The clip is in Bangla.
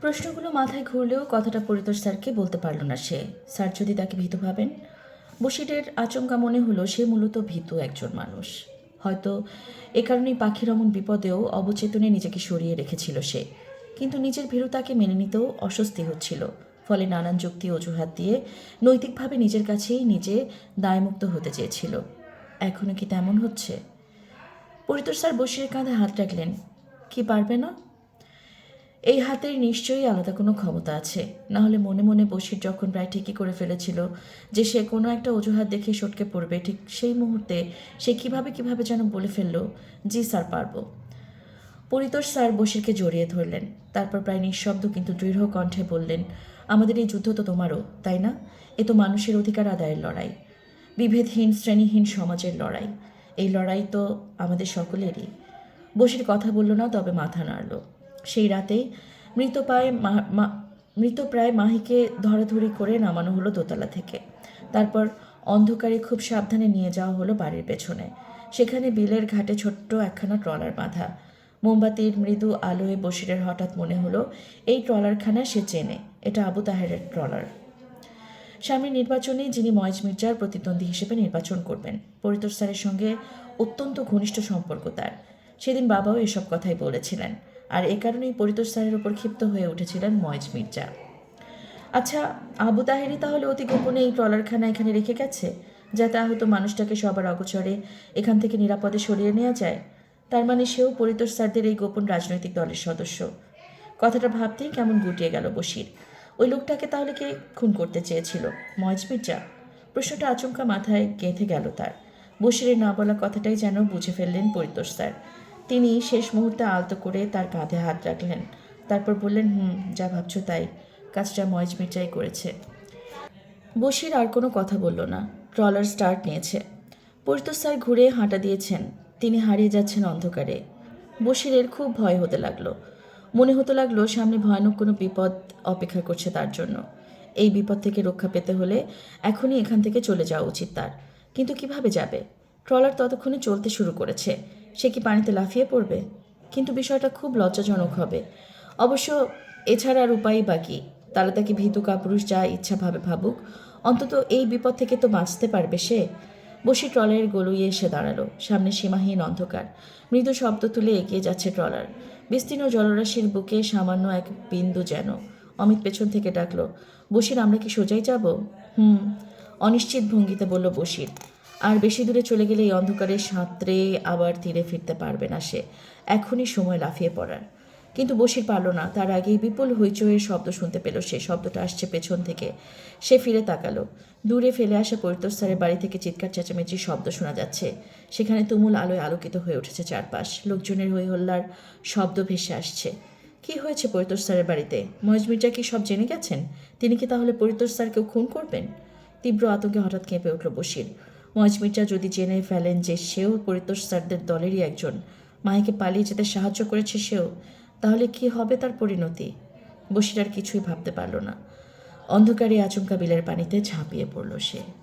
প্রশ্নগুলো মাথায় ঘুরলেও কথাটা পরিতোষ স্যারকে বলতে পারল না সে। স্যার যদি তাকে ভীত ভাবেন বসিরের আচমকা মনে হলো সে মূলত ভীতু একজন মানুষ। হয়তো এ কারণেই পাখির অমন বিপদেও অবচেতনে নিজেকে সরিয়ে রেখেছিল সে। কিন্তু নিজের ভীরুতাকে মেনে নিতেও অস্বস্তি হচ্ছিল। ফলে নানান যুক্তি অজুহাত দিয়ে নৈতিকভাবে নিজের কাছেই নিজে দায়মুক্ত হতে চেয়েছিল। এখনও কি তেমন হচ্ছে? পরিতোষ স্যার বসিরের কাঁধে হাত রাখলেন। কি পারবে না? এই হাতের নিশ্চয়ই আলাদা কোনো ক্ষমতা আছে। না হলে মনে মনে বসির যখন প্রায় ঠিকই করে ফেলেছিল যে সে কোনো একটা অজুহাত দেখে সটকে পড়বে, ঠিক সেই মুহূর্তে সে কীভাবে কীভাবে যেন বলে ফেলল, জি স্যার, পারব। পরিতোষ স্যার বসিরকে জড়িয়ে ধরলেন। তারপর প্রায় নিঃশব্দ কিন্তু দৃঢ় কণ্ঠে বললেন, আমাদের এই যুদ্ধ তো তোমারও, তাই না? এ তো মানুষের অধিকার আদায়ের লড়াই, বিভেদহীন, শ্রেণীহীন সমাজের লড়াই। এই লড়াই তো আমাদের সকলেরই। বসির কথা বলল না, তবে মাথা নাড়ল। সেই রাতেই মৃতপ্রায় মৃতপ্রায় মাহিকে ধরাধরি করে নামানো হলো দোতলা থেকে। তারপর অন্ধকারে খুব সাবধানে নিয়ে যাওয়া হলো বাড়ির পেছনে। সেখানে বিলের ঘাটে ছোট্ট একখানা ট্রলার বাঁধা। মোমবাতির মৃদু আলোয় বসিরের হঠাৎ মনে হলো, এই ট্রলারখানা সে চেনে, এটা আবু তাহেরের ট্রলার। স্বামীর নির্বাচনে যিনি ময়েজ মির্জার প্রতিদ্বন্দ্বী হিসেবে নির্বাচন করবেন। পরিতোষ স্যারের সঙ্গে অত্যন্ত ঘনিষ্ঠ সম্পর্ক তার। সেদিন বাবাও এসব কথাই বলেছিলেন। আর এ কারণেই পরিতোষ স্যারের ওপর ক্ষিপ্ত হয়ে উঠেছিলেন ময়েজ মির্জা। আচ্ছা আবু তাহেরি তাহলে অতি গোপনে এই ট্রলারখানা এখানে রেখে গেছে, যাতে আহত মানুষটাকে সবার অগোচরে এখান থেকে নিরাপদে সরিয়ে নেওয়া যায়? তার মানে সেও পরিতোষ স্যারদের এই গোপন রাজনৈতিক দলের সদস্য। কথাটা ভাবতেই কেমন গুটিয়ে গেল বসির ওই লোকটাকে তাহলে কে খুন করতে চেয়েছিল, ময়েজ মির্জা? প্রশ্নটা আচমকা মাথায় গেঁথে গেল তার। বসিরের না বলা কথাটাই যেন বুঝে ফেললেন পরিতোষ স্যার। তিনি শেষ মুহূর্তে আলতো করে তার কাঁধে হাত রাখলেন। তারপর বললেন, হুম, যা ভাবছ তাই। কাজটা ময়েজ মির্জাই করেছে। বসির আর কোনো কথা বলল না। ট্রলার স্টার্ট নিয়েছে। পরিতোষ স্যার ঘুরে হাঁটা দিয়েছেন। তিনি হারিয়ে যাচ্ছেন অন্ধকারে। বসিরের খুব ভয় হতে লাগল। মনে হতে লাগল সামনে ভয়ানক কোনো বিপদ অপেক্ষা করছে তার জন্য। এই বিপদ থেকে রক্ষা পেতে হলে এখনই এখান থেকে চলে যাওয়া উচিত তার। কিন্তু কীভাবে যাবে? ট্রলার ততক্ষণে চলতে শুরু করেছে। সে কি পানিতে লাফিয়ে পড়বে? কিন্তু বিষয়টা খুব লজ্জাজনক হবে। অবশ্য এছাড়া আর উপায়ই বাকি। তারা তাকে ভীতু কাপুরুষ যা ইচ্ছা ভাবে ভাবুক, অন্তত এই বিপদ থেকে তো বাঁচতে পারবে সে। বসি ট্রলারের গলুইয়ে এসে দাঁড়াল, সামনে সীমাহীন অন্ধকার। মৃদু শব্দ তুলে এগিয়ে যাচ্ছে ট্রলার। বিস্তীর্ণ জলরাশির বুকে সামান্য এক বিন্দু যেন অমিত পেছন থেকে ডাকলো বসির আমরা কি সোজাই যাব? হুম, অনিশ্চিত ভঙ্গিতে বলল বসির আর বেশি দূরে চলে গেলে এই অন্ধকারে সাঁতরে আবার তীরে ফিরতে পারবে না সে। এখনই সময় লাফিয়ে পড়ার। কিন্তু বসির পারল না। তার আগেই বিপুল হইচইয়ের শব্দ শুনতে পেল সে। শব্দটা আসছে পেছন থেকে। সে ফিরে তাকালো। দূরে ফেলে আসা পরিতোস্তারের বাড়ি থেকে চিৎকার চেঁচামেচির শব্দ শোনা যাচ্ছে। সেখানে তুমুল আলোয় আলোকিত হয়ে উঠেছে চারপাশ। লোকজনের হই হল্লার শব্দ ভেসে আসছে। কি হয়েছে পরিতোষ স্যারের বাড়িতে? মহেশ মির্জা কি সব জেনে গেছেন? তিনি কি তাহলে পরিতোষ স্যারকেও খুন করবেন? তীব্র আতঙ্কে হঠাৎ কেঁপে উঠল বসির মির্জা যদি জেনে ফেলেন যে সেও পরিতোষ স্যারদের দলেরই একজন। মাহিকে পালিয়ে যেতে সাহায্য করেছে সেও। তাহলে কি হবে তার পরিণতি? বসির আর কিছুই ভাবতে পারল না। অন্ধকারে আচমকা বিলের পানিতে ঝাঁপিয়ে পড়ল সে।